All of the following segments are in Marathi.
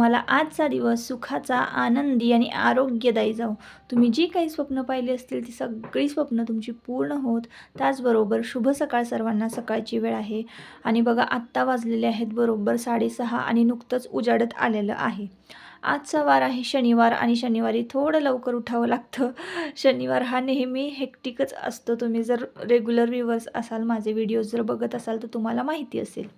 तुम्हाला आजचा दिवस सुखाचा आनंदी आणि आरोग्यदायी जाऊ तुम्ही जी काही स्वप्न पाहिली असतील ती सगळी स्वप्न तुमची पूर्ण होत त्याचबरोबर शुभ सकाळ सर्वांना सकाळची वेळ आहे. आणि बघा आत्ता वाजलेले आहेत बरोबर साडेसहा आणि नुकतंच उजाडत आलेलं आहे. आजचा वार आहे शनिवार आणि शनिवारी थोडं लवकर उठावं लागतं. शनिवार हा नेहमी हेक्टिकच असतो. तुम्ही जर रेग्युलर व्ह्युअर्स असाल माझे व्हिडिओज जर बघत असाल तर तुम्हाला माहिती असेल.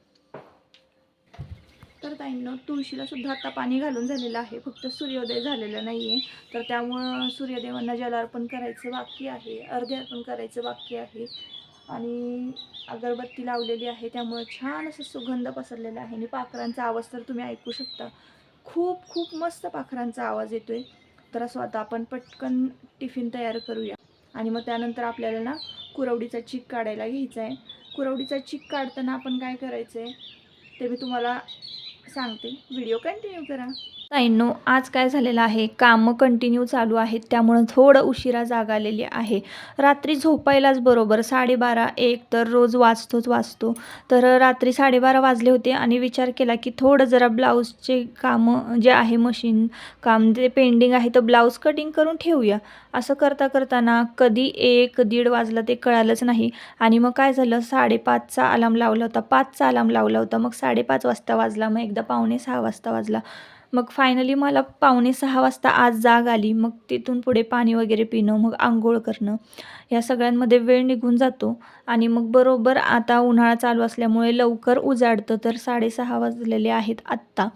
तर ताईंनो तुळशीला सुद्धा आता पाणी घालून झालेलं आहे. फक्त सूर्योदय झालेला नाही आहे तर त्यामुळं सूर्यदेवांना जलार्पण करायचं बाकी आहे. अर्धे अर्पण करायचं बाकी आहे. आणि अगरबत्ती लावलेली आहे. त्यामुळं छान असं सुगंध पसरलेला आहे. आणि पाखरांचा आवाज तर तुम्ही ऐकू शकता. खूप खूप मस्त पाखरांचा आवाज येतोय. तर असं आता आपण पटकन टिफिन तयार करूया. आणि मग त्यानंतर आपल्याला ना कुरवडीचा चीक काढायला घ्यायचा आहे कुरवडीचा चीक काढताना आपण काय करायचं आहे ते मी तुम्हाला सांगते. व्हिडिओ कंटिन्यू करा. ताईंनो आज काय झालेलं आहे? कामं कंटिन्यू चालू आहेत त्यामुळं थोडं उशिरा जाग आलेली आहे. रात्री झोपायलाच बरोबर साडेबारा एक तर रोज वाचतोच वाचतो. तर रात्री साडेबारा वाजले होते आणि विचार केला की थोडं जरा ब्लाऊजचे कामं जे आहे मशीन काम जे पेंडिंग आहे तर ब्लाऊज कटिंग करून ठेवूया. असं करता करताना कधी एक दीड वाजला ते कळालंच नाही. आणि मग काय झालं? साडेपाचचा अलाम लावला होता पाचचा अलाम लावला होता. मग साडेपाच वाजता वाजला मग एकदा पावणे सहा वाजता वाजला. मग फायनली मला पावणे सहा वाजता आज जाग आली. मग तिथून पुढे पाणी वगैरे पिणं मग आंघोळ करणं. या सगळ्यांमध्ये वेळ निघून जातो. आणि मग बरोबर आता उन्हाळा चालू असल्यामुळे लवकर उजाडतं. तर साडेसहा वाजलेले आहेत आत्ता.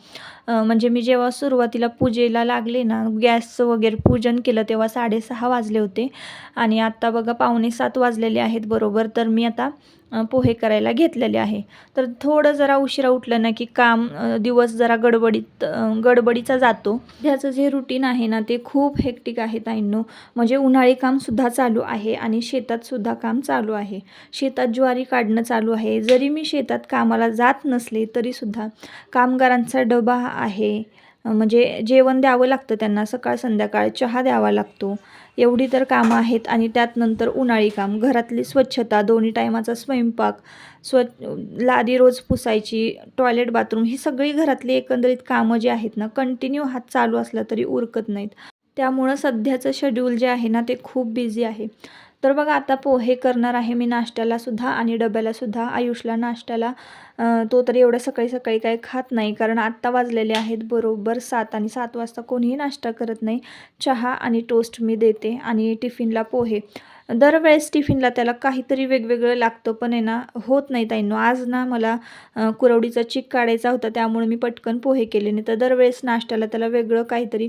म्हणजे मी जेव्हा सुरुवातीला पूजेला लागले ना गॅसचं वगैरे पूजन केलं तेव्हा साडेसहा वाजले होते. आणि आत्ता बघा पावणे सात वाजलेले आहेत बरोबर. तर मी आता पोहे करायला घेतलेले आहे. तर थोडं जरा उशिरा उठलं ना की काम दिवस जरा गडबडीत गडबडीचा जातो. त्याचं जे रुटीन आहे ना ते खूप हेक्टिक आहे ताईंनो. म्हणजे उन्हाळी कामसुद्धा चालू आहे आणि शेतातसुद्धा काम चालू आहे. शेतात ज्वारी काढणं चालू आहे. जरी मी शेतात कामाला जात नसले तरीसुद्धा कामगारांचा डबा आहे. म्हणजे जेवण द्यावं लागतं त्यांना सकाळ संध्याकाळ चहा द्यावा लागतो. एवढी तर कामं आहेत आणि त्यात नंतर उन्हाळी काम घरातली स्वच्छता दोन्ही टायमाचा स्वयंपाक स्व लादी रोज पुसायची टॉयलेट बाथरूम ही सगळी घरातली एकंदरीत कामं जी आहेत ना कंटिन्यू हात चालू असला तरी उरकत नाहीत. त्यामुळं सध्याचं शेड्यूल जे आहे ना ते खूप बिझी आहे. तर बघा आता पोहे करणार आहे मी नाश्त्यालासुद्धा आणि डब्यालासुद्धा आयुषला नाश्त्याला तो तर एवढं सकाळी सकाळी काही खात नाही कारण आत्ता वाजलेले आहेत बरोबर सात आणि सात वाजता कोणीही नाश्ता करत नाही. चहा आणि टोस्ट मी देते आणि टिफिनला पोहे. दरवेळेस टिफिनला त्याला काहीतरी वेगवेगळं लागतं पण आहे ना होत नाही ताईंनो आज ना मला कुरवडीचा चिक काढायचा होता त्यामुळे मी पटकन पोहे केले नाही. तर दरवेळेस नाश्त्याला त्याला वेगळं काहीतरी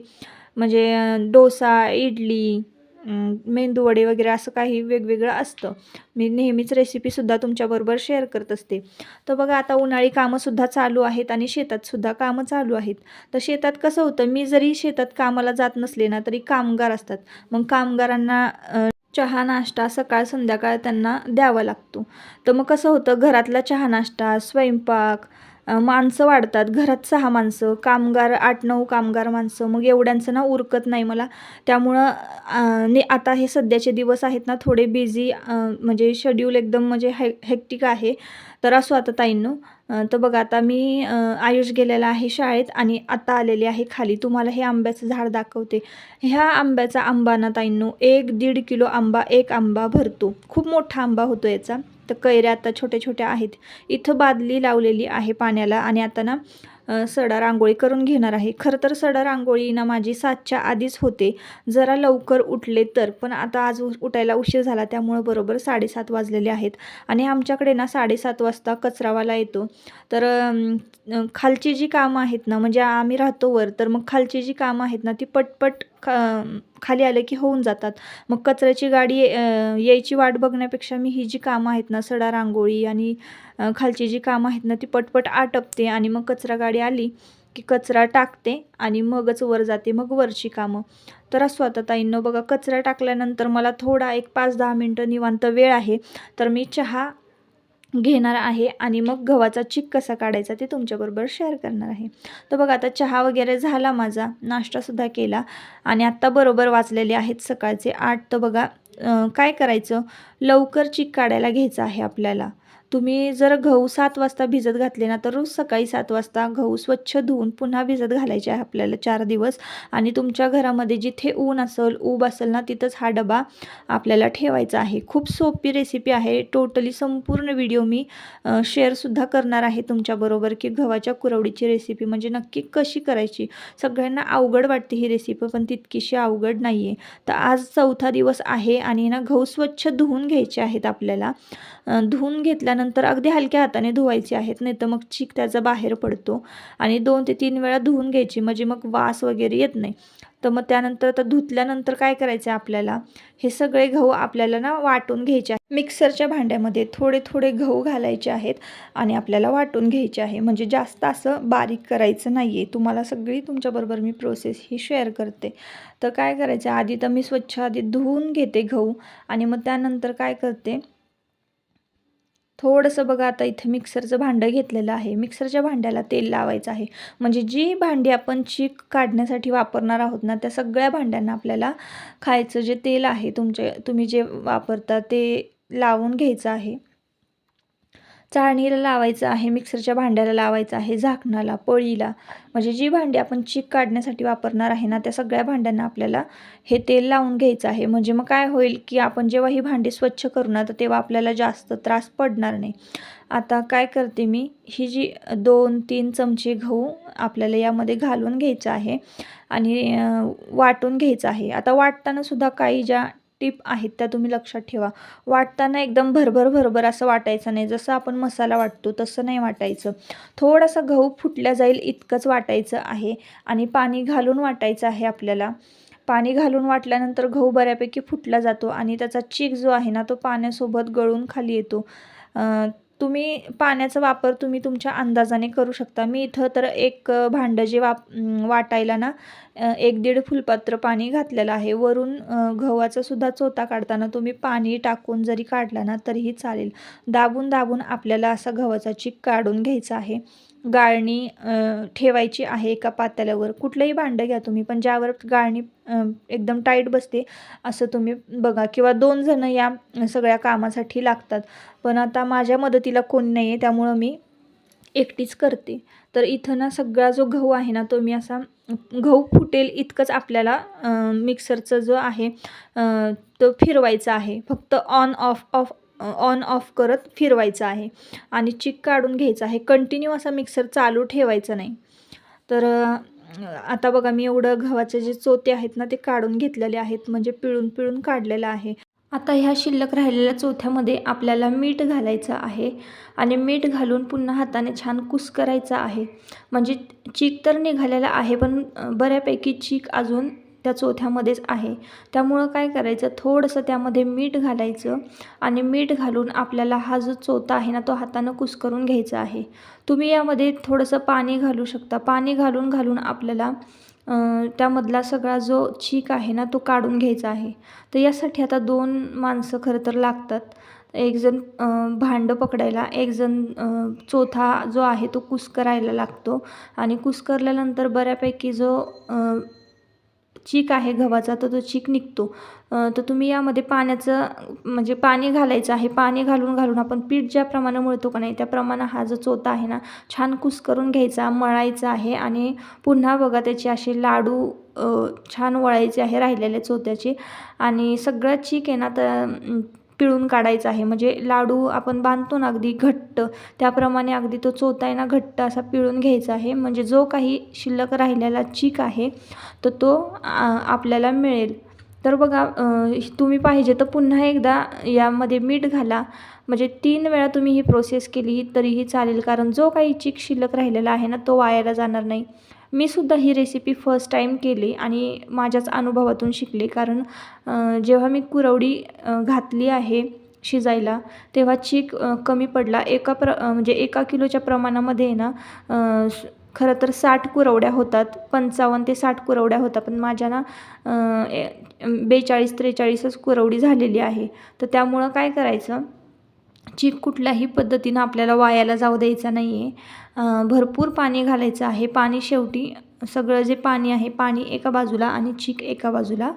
म्हणजे डोसा इडली मेंदू वडे वगैरे असं काही वेगवेगळं असतं. मी नेहमीच रेसिपीसुद्धा तुमच्याबरोबर शेअर करत असते. तर बघा आता उन्हाळी कामंसुद्धा चालू आहेत आणि शेतातसुद्धा कामं चालू आहेत. तर शेतात कसं होतं मी जरी शेतात कामाला जात नसले ना तरी कामगार असतात. मग कामगारांना चहा नाश्ता सकाळ संध्याकाळ त्यांना द्यावा लागतो. तर मग कसं होतं घरातला चहा नाश्ता स्वयंपाक माणसं वाढतात. घरात सहा माणसं कामगार आठ नऊ कामगार माणसं. मग एवढ्यांचं ना उरकत नाही मला. त्यामुळं ने आता हे सध्याचे दिवस आहेत ना थोडे बिझी म्हणजे शेड्यूल एकदम म्हणजे हे हेक्टिक आहे. तर असो आता ताईंनो. तर बघा आता मी आयुष गेलेला आहे शाळेत आणि आता आलेले आहे खाली. तुम्हाला हे आंब्याचं झाड दाखवते. ह्या आंब्याचा आंबा ना ताईंनो एक दीड किलो आंबा एक आंबा भरतो. खूप मोठा आंबा होतो याचा. तर कैऱ्या आता छोट्या छोट्या आहेत. इथं बादली लावलेली आहे पाण्याला आणि आता ना सडा रांगोळी करून घेणार आहे. खरं तर सडा रांगोळी ना माझी सातच्या आधीच होते. जरा लवकर उठले तर पण आता आज उठायला उशीर झाला त्यामुळं बरोबर साडेसात वाजलेले आहेत. आणि आमच्याकडे ना साडेसात वाजता कचरावाला येतो. तर खालची जी कामं आहेत ना म्हणजे आम्ही राहतो वर तर मग खालची जी कामं आहेत ना ती पटपट खा खाली आलं की होऊन जातात. मग कचऱ्याची गाडी यायची वाट बघण्यापेक्षा मी ही जी कामं आहेत ना सडा रांगोळी आणि खालची जी कामं आहेत ना ती पटपट आटपते आणि मग कचरा गाडी आली की कचरा टाकते आणि मगच वर जाते मग वरची कामं. तर असं आता ताईंनो बघा कचरा टाकल्यानंतर मला थोडा एक पाच दहा मिनटं निवांत वेळ आहे. तर मी चहा घेणार आहे आणि मग गव्हाचा चिक कसा काढायचा ते तुमच्याबरोबर शेअर करणार आहे. तर बघा आता चहा वगैरे झाला माझा नाश्तासुद्धा केला आणि आत्ता बरोबर वाचलेले आहेत सकाळचे आठ. तर बघा काय करायचं? लवकर चिक काढायला घ्यायचं आहे आपल्याला. तुम्ही जर गहू सात वाजता भिजत घातले ना तर रोज सकाळी सात वाजता गहू स्वच्छ धुवून पुन्हा भिजत घालायचे आहे आपल्याला चार दिवस. आणि तुमच्या घरामध्ये जिथे ऊन असेल ऊब असेल ना तिथंच हा डबा आपल्याला ठेवायचा आहे. खूप सोपी रेसिपी आहे. टोटली संपूर्ण व्हिडिओ मी शेअरसुद्धा करणार आहे तुमच्याबरोबर की गव्हाच्या कुरवडीची रेसिपी म्हणजे नक्की कशी करायची. सगळ्यांना अवघड वाटते ही रेसिपी पण तितकीशी अवघड नाही आहे तर आज चौथा दिवस आहे आणि ना गहू स्वच्छ धुवून घ्यायचे आहेत आपल्याला. धुवून घेतल्यानंतर अगदी हलक्या हाताने धुवायचे आहेत नाही तर मग चीक त्याचा बाहेर पडतो आणि दोन ते तीन वेळा धुवून घ्यायची म्हणजे मग वास वगैरे येत नाही. तर मग त्यानंतर तर धुतल्यानंतर काय करायचं आहे आपल्याला? हे सगळे गहू आपल्याला ना वाटून घ्यायचे आहे मिक्सरच्या भांड्यामध्ये थोडे थोडे गहू घालायचे आहेत आणि आपल्याला वाटून घ्यायचे आहे. म्हणजे जास्त असं बारीक करायचं नाही आहे तुम्हाला सगळी तुमच्याबरोबर मी प्रोसेस ही शेअर करते. तर काय करायचं? आधी तर मी स्वच्छ आधी धुवून घेते गहू आणि मग त्यानंतर काय करते? थोडंसं बघा आता इथे मिक्सरचं भांडं घेतलेलं आहे. मिक्सरच्या भांड्याला तेल लावायचं आहे. म्हणजे जी भांडी आपण चीक काढण्यासाठी वापरणार आहोत ना त्या सगळ्या भांड्यांना आपल्याला खायचं जे तेल आहे तुमचे तुम्ही जे वापरता ते लावून घ्यायचं आहे. चाळणीला लावायचं आहे मिक्सरच्या भांड्याला लावायचं आहे झाकणाला पळीला. म्हणजे जी भांडी आपण चीक काढण्यासाठी वापरणार आहे ना त्या सगळ्या भांड्यांना आपल्याला हे तेल लावून घ्यायचं आहे. म्हणजे मग काय होईल की आपण जेव्हा ही भांडी स्वच्छ करू ना तर तेव्हा आपल्याला जास्त त्रास पडणार नाही. आता काय करते मी ही जी दोन तीन चमचे गहू आपल्याला यामध्ये घालून घ्यायचं आहे आणि वाटून घ्यायचं आहे. आता वाटताना सुद्धा काही ज्या टिप आहेत त्या तुम्ही लक्षात ठेवा. वाटताना एकदम भरभर भरभर असं वाटायचं नाही. जसं आपण मसाला वाटतो तसं नाही वाटायचं. थोडासा गहू फुटल्या जाईल इतकंच वाटायचं आहे आणि पाणी घालून वाटायचं आहे आपल्याला. पाणी घालून वाटल्यानंतर गहू बऱ्यापैकी फुटला जातो आणि त्याचा चीक जो आहे ना तो पाण्यासोबत गळून खाली येतो. तुम्ही पाण्याचा वापर तुम्ही तुमच्या अंदाजाने करू शकता. मी इथं तर एक भांडं जे वाप वाटायला ना एक दीड फुलपात्र पाणी घातलेलं आहे. वरून अं, गव्हाचा सुद्धा चोथा काढताना तुम्ही पाणी टाकून जरी काढला ना तरीही चालेल. दाबून दाबून आपल्याला असा गव्हाचा चीक काढून घ्यायचा आहे. गाळणी ठेवायची आहे एका पातेल्यावर. कुठलंही भांडं घ्या तुम्ही पण ज्यावर गाळणी एकदम टाईट बसते असं तुम्ही बघा. किंवा दोन जण या सगळ्या कामासाठी लागतात. पण आता माझ्या मदतीला कोण नाही आहे त्यामुळं मी एकटीच करते. तर इथं ना सगळा जो गहू आहे ना तो मी असा गहू फुटेल इतकंच आपल्याला मिक्सरचं जो आहे तो फिरवायचा आहे. फक्त on off off on off करत फिरवायचं आहे. आणि चिक काढून घ्यायचं आहे. कंटिन्यू असा मिक्सर चालू ठेवायचा नाही. तर आता बघा मी एवढं गव्हाचे जे चोते आहेत ना ते काढून घेतलेले आहेत. म्हणजे पिळून पिळून काढलेलं आहे. आता ह्या शिल्लक राहिलेल्या चोथ्यामध्ये आपल्याला मीठ घालायचं आहे. आणि मीठ घालून पुन्हा हाताने छान कुस करायचं आहे. म्हणजे चीक तर निघालेला आहे पण बऱ्यापैकी चीक अजून त्या चोथ्यामध्येच आहे. त्यामुळं काय करायचं? थोडंसं त्यामध्ये मीठ घालायचं आणि मीठ घालून आपल्याला हा जो चोथा आहे ना तो हातानं कुस्करून घ्यायचा आहे. तुम्ही यामध्ये थोडंसं पाणी घालू शकता. पाणी घालून घालून आपल्याला त्यामधला सगळा जो चीक आहे ना तो काढून घ्यायचा आहे. तर यासाठी आता दोन माणसं खरं तर लागतात. एकजण भांडं पकडायला एकजण चोथा जो आहे तो कुस्करायला लागतो. आणि कुस्करल्यानंतर बऱ्यापैकी जो चीक आहे गव्हाचा तर तो चीक निघतो. तर तुम्ही यामध्ये पाण्याचं म्हणजे पाणी घालायचं आहे. पाणी घालून घालून आपण पीठ ज्या प्रमाणे मळतो का नाही त्याप्रमाणे हा जो चोथा आहे ना छान कुस करून घ्यायचा मळायचा आहे. आणि पुन्हा बघा त्याचे असे लाडू छान वळायचे आहे राहिलेले चोथ्याचे. आणि सगळं चीक आहे ना तर पिळून काढायचं आहे. म्हणजे लाडू आपण बांधतो ना अगदी घट्ट त्याप्रमाणे अगदी तो चोथा आहे ना घट्ट असा पिळून घ्यायचा आहे. म्हणजे जो काही शिल्लक राहिलेला चीक आहे तर तो आपल्याला मिळेल. तर बघा तुम्ही पाहिजे तर पुन्हा एकदा यामध्ये मीठ घाला. म्हणजे तीन वेळा तुम्ही ही प्रोसेस केली तरीही चालेल. कारण जो काही चीक शिल्लक राहिलेला आहे ना तो वायाला जाणार नाही. मी सुद्धा ही रेसिपी फर्स्ट टाईम केली आणि माझ्याच अनुभवातून शिकले. कारण जेव्हा मी कुरवडी घातली आहे शिजायला तेव्हा चीक कमी पडला. एका प्र म्हणजे एका किलोच्या प्रमाणामध्ये आहे ना खरं तर साठ कुरवड्या होतात. पंचावन्न ते साठ कुरवड्या होतात. पण माझ्या ना ए- बेचाळीस त्रेचाळीसच कुरवडी झालेली आहे. तर त्यामुळं काय करायचं चीक कुठल्याही पद्धतीनं आपल्याला वायाला जाऊ द्यायचा नाही आहे भरपूर पाणी घालायचं आहे. पाणी शेवटी सगळं जे पाणी आहे पाणी एका बाजूला आणि चीक एका बाजूला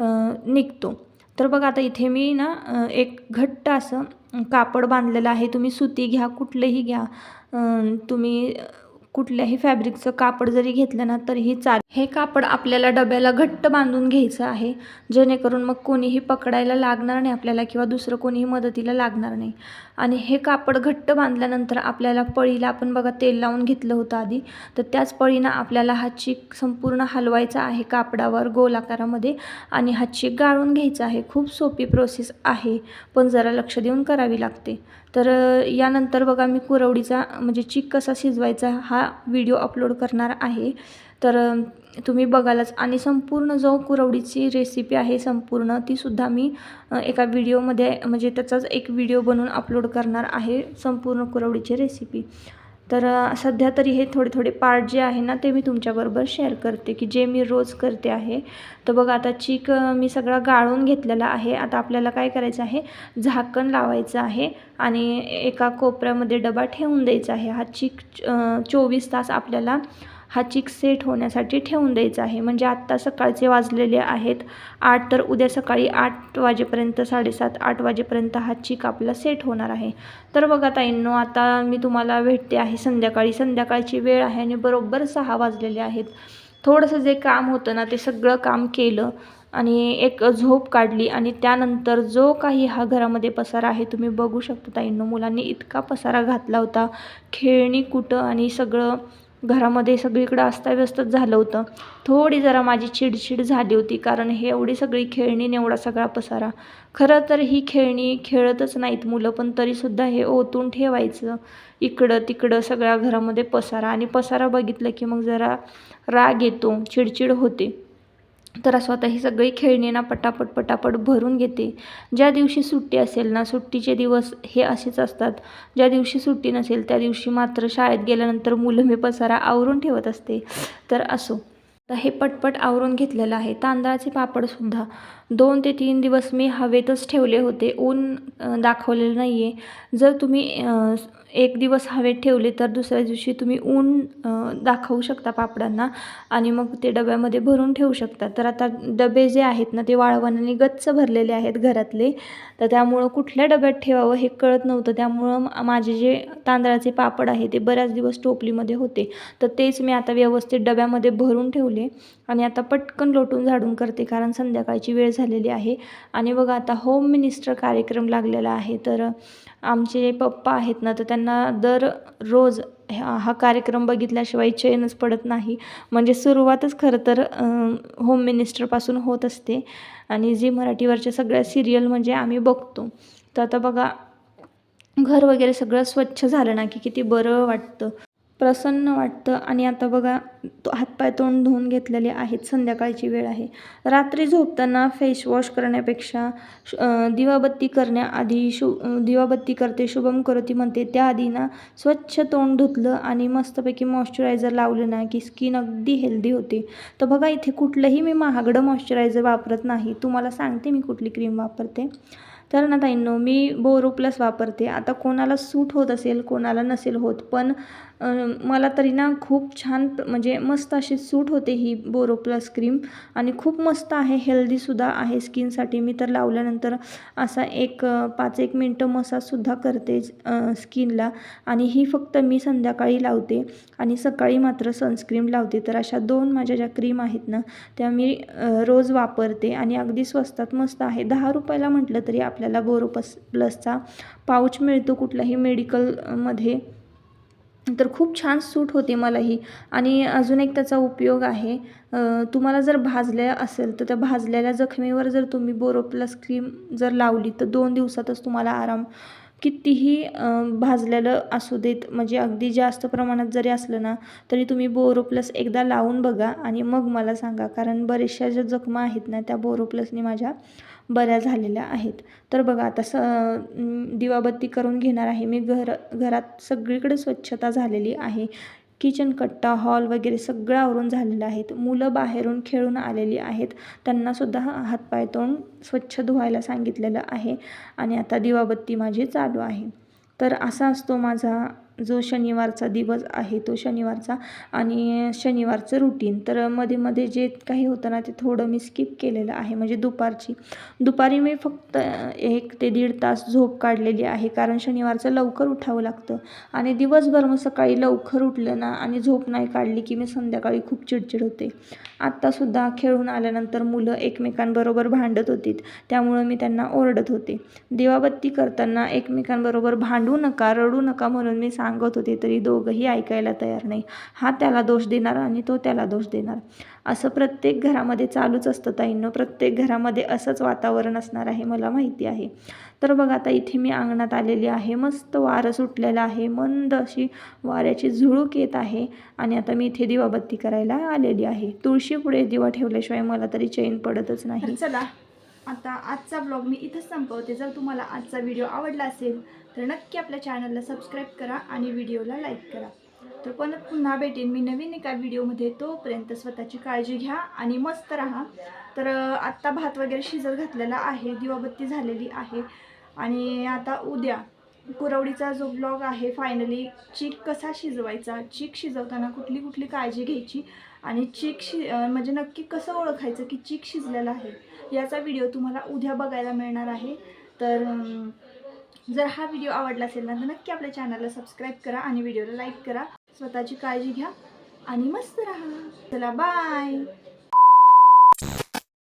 निघतो. तर बघा आता इथे मी ना एक घट्ट असं कापड बांधलेलं आहे. तुम्ही सुती घ्या कुठलंही घ्या. तुम्ही कुठल्याही फॅब्रिकचं कापड जरी घेतलं ना तरीही चाल हे कापड आपल्याला डब्याला घट्ट बांधून घ्यायचं आहे. जेणेकरून मग कोणीही पकडायला लागणार नाही आपल्याला किंवा दुसरं कोणीही मदतीला लागणार नाही. आणि हे कापड घट्ट बांधल्यानंतर आपल्याला पळीला आपण बघा तेल लावून घेतलं होतं आधी. तर त्याच पळीनं आपल्याला हा चीक संपूर्ण हलवायचा आहे कापडावर गोल आकारामध्ये आणि हा चीक गाळून घ्यायचा आहे. खूप सोपी प्रोसेस आहे पण जरा लक्ष देऊन करावी लागते. तर यानंतर बघा मी कुरवडीचा म्हणजे चीक कसा शिजवायचा हा व्हिडिओ अपलोड करणार आहे. तर तुम्ही बघालच. आणि संपूर्ण जो कुरवडीची रेसिपी आहे संपूर्ण तीसुद्धा मी एका व्हिडिओमध्ये म्हणजे त्याचाच एक व्हिडिओ बनवून अपलोड करणार आहे संपूर्ण कुरवडीची रेसिपी. तर सध्या तरी हे थोडे थोडे पार्ट जे आहे ना ते मी तुमच्याबरोबर शेअर करते की जे मी रोज करते आहे. तर बघा आता चीक मी सगळा गाळून घेतलेला आहे. आता आपल्याला काय करायचं आहे? झाकण लावायचं आहे आणि एका कोपऱ्यामध्ये डबा ठेवून द्यायचा आहे. हा चीक चोवीस तास आपल्याला हा चिक सेट होण्यासाठी ठेवून द्यायचा आहे. म्हणजे आत्ता सकाळचे वाजलेले आहेत. आठ तर उद्या सकाळी आठ वाजेपर्यंत साडेसात आठ वाजेपर्यंत हा चिक आपला सेट होणार आहे. तर बघा ताईंनो आता मी तुम्हाला भेटते आहे संध्याकाळी. संध्याकाळची वेळ आहे आणि बरोबर सहा वाजलेले आहेत. थोडंसं जे काम होतं ना ते सगळं काम केलं आणि एक झोप काढली आणि त्यानंतर जो काही हा घरामध्ये पसारा आहे तुम्ही बघू शकता ताईंनो मुलांनी इतका पसारा घातला होता. खेळणी कुठं आणि सगळं घरामध्ये सगळीकडं अस्ताव्यस्तच झालं होतं. थोडी जरा माझी चिडचिड झाली होती कारण हे एवढी सगळी खेळणी एवढा सगळा पसारा. खरं तर ही खेळणी खेळतच नाहीत मुलं पण तरीसुद्धा हे ओतून ठेवायचं. इकडं तिकडं सगळ्या घरामध्ये पसारा आणि पसारा बघितलं की मग जरा राग येतो चिडचिड होते. तर स्वतः ही सगळी खेळणी ना पटापट पटापट भरून घेते. ज्या दिवशी सुट्टी असेल ना सुट्टीचे दिवस हे असेच असतात. ज्या दिवशी सुट्टी नसेल त्या दिवशी मात्र शाळेत गेल्यानंतर मुलं मी पसारा आवरून ठेवत असते. तर असो. तर हे पटपट आवरून घेतलेलं आहे. तांदळाचे पापडसुद्धा. दोन ते तीन दिवस मी हवेतच ठेवले होते. ऊन दाखवलेलं नाही आहे जर तुम्ही एक दिवस हवेत ठेवले तर दुसऱ्या दिवशी तुम्ही ऊन दाखवू शकता पापडांना आणि मग ते डब्यामध्ये भरून ठेवू शकता. तर आता डबे जे आहेत ना ते वाळवणाने गच्च भरलेले आहेत घरातले. तर त्यामुळं कुठल्या डब्यात ठेवावं हे कळत नव्हतं. त्यामुळं माझे जे तांदळाचे पापड आहे ते बऱ्याच दिवस टोपलीमध्ये होते. तर तेच मी आता व्यवस्थित डब्यामध्ये भरून ठेवले आणि आता पटकन लोटून झाडून करते कारण संध्याकाळची वेळ झाली झालेली आहे. आणि बघा आता होम मिनिस्टर कार्यक्रम लागलेला आहे. तर आमचे पप्पा आहेत ना तर त्यांना दर रोज हा हा कार्यक्रम बघितल्याशिवाय चैनच पडत नाही. म्हणजे सुरुवातच खरं तर होम मिनिस्टरपासून होत असते. आणि जी मराठीवरच्या सगळ्या सिरियल म्हणजे आम्ही बघतो. तर आता बघा घर वगैरे सगळं स्वच्छ झालं ना की किती बरं वाटतं. प्रसन्न वाटतं. आणि आता बघा तो हातपाय तोंड धुवून घेतलेले आहेत. संध्याकाळची वेळ आहे. रात्री झोपताना फेस वॉश करण्यापेक्षा श- दिवाबत्ती करण्याआधी शु दिवाबत्ती करते शुभम करोती म्हणते. त्याआधी ना स्वच्छ तोंड धुतलं आणि मस्तपैकी मॉइश्चरायझर लावलं ना की स्किन अगदी हेल्दी होते. तर बघा इथे कुठलंही मी महागडं मॉइश्चरायझर वापरत नाही. तुम्हाला सांगते मी कुठली क्रीम वापरते. तर ना ताईंनो मी बोरो प्लस वापरते. आता कोणाला सूट होत असेल कोणाला नसेल होत पण मला तरी ना खूप छान म्हणजे मस्त अशी सूट होते ही बोरो प्लस क्रीम आणि खूप मस्त आहे हेल्दीसुद्धा आहे स्किनसाठी मी तर लावल्यानंतर असा एक पाच एक मिनटं मसाजसुद्धा करते स्किनला आणि ही फक्त मी संध्याकाळी लावते. आणि सकाळी मात्र सनस्क्रीम लावते. तर अशा दोन माझ्या ज्या क्रीम आहेत ना त्या मी रोज वापरते. आणि अगदी स्वस्तात मस्त आहे. दहा रुपयाला म्हटलं तरी आपल्याला बोरो प्लसचा पाऊच मिळतो कुठल्याही मेडिकलमध्ये तर खूप छान सूट होते मला ही आणि अजून एक त्याचा उपयोग आहे तुम्हाला जर भाजल्या असेल तर त्या भाजलेल्या जखमेवर जर तुम्ही बोरोप्लस क्रीम जर लावली तर दोन दिवसातच तुम्हाला आराम कितीही भाजलेलं असू देत म्हणजे अगदी जास्त प्रमाणात जरी असलं ना तरी तुम्ही बोरोप्लस एकदा लावून बघा आणि मग मला सांगा. कारण बऱ्याचशा ज्या जखमा आहेत ना त्या बोरोप्लसने माझ्या बऱ्या झालेल्या आहेत. तर बघा आता स दिवाबत्ती करून घेणार आहे मी. घर घरात सगळीकडे स्वच्छता झालेली आहे. किचन कट्टा हॉल वगैरे सगळं आवरून झालेलं आहेत. मुलं बाहेरून खेळून आलेली आहेत. त्यांनासुद्धा हातपाय तोंड स्वच्छ धुवायला सांगितलेलं आहे. आणि आता दिवाबत्ती माझी चालू आहे. तर असा असतो माझा जो शनिवारचा दिवस आहे तो शनिवारचा आणि शनिवारचं रुटीन तर मध्ये मध्ये जे काही होतं ना ते थोडं मी स्किप केलेलं आहे. म्हणजे दुपारची. दुपारी मी फक्त एक ते दीड तास झोप काढलेली आहे. कारण शनिवारचं लवकर उठावं लागतं. आणि दिवसभर मग सकाळी लवकर उठलं ना आणि झोप नाही काढली की मी संध्याकाळी खूप चिडचिड होते. आत्तासुद्धा खेळून आल्यानंतर मुलं एकमेकांबरोबर भांडत होती त्यामुळं मी त्यांना ओरडत होते. दिवाबत्ती करताना एकमेकांबरोबर भांडू नका रडू नका म्हणून मी सांगत होते तरी दोघंही ऐकायला तयार नाही. हा त्याला दोष देणार आणि तो त्याला दोष देणार. असं प्रत्येक घरामध्ये चालूच असतं ताईंनो. प्रत्येक घरामध्ये असंच वातावरण असणार आहे मला माहिती आहे. तर बघा आता इथे मी अंगणात आलेली आहे. मस्त वारं सुटलेलं आहे. मंद अशी वाऱ्याची झुळूक येत आहे आणि आता मी इथे दिवाबत्ती करायला आलेली आहे. तुळशी पुढे दिवा ठेवल्याशिवाय मला तरी चैन पडतच नाही. चला आता आजचा ब्लॉग मी इथंच संपवते. जर तुम्हाला आजचा व्हिडिओ आवडला असेल तर नक्की आपल्या चॅनलला सबस्क्राईब करा आणि व्हिडिओला लाईक करा. तर पण पुन्हा भेटेन मी नवीन एका व्हिडिओमध्ये. तोपर्यंत स्वतःची काळजी घ्या आणि मस्त राहा. तर आत्ता भात वगैरे शिजत घातलेला आहे दिवाबत्ती झालेली आहे. आणि आता उद्या कुरवडीचा जो ब्लॉग आहे फायनली चीक कसा शिजवायचा? चीक शिजवताना कुठली कुठली काळजी घ्यायची? आणि चीक शि म्हणजे नक्की कसं ओळखायचं की चीक शिजलेला आहे? याचा व्हिडिओ तुम्हाला उद्या बघायला मिळणार आहे. तर जर हा व्हिडिओ आवडला असेल ना तर नक्की आपल्या चॅनलला सबस्क्राईब करा आणि व्हिडिओला लाईक करा. स्वतःची काळजी घ्या आणि मस्त राहा. चला बाय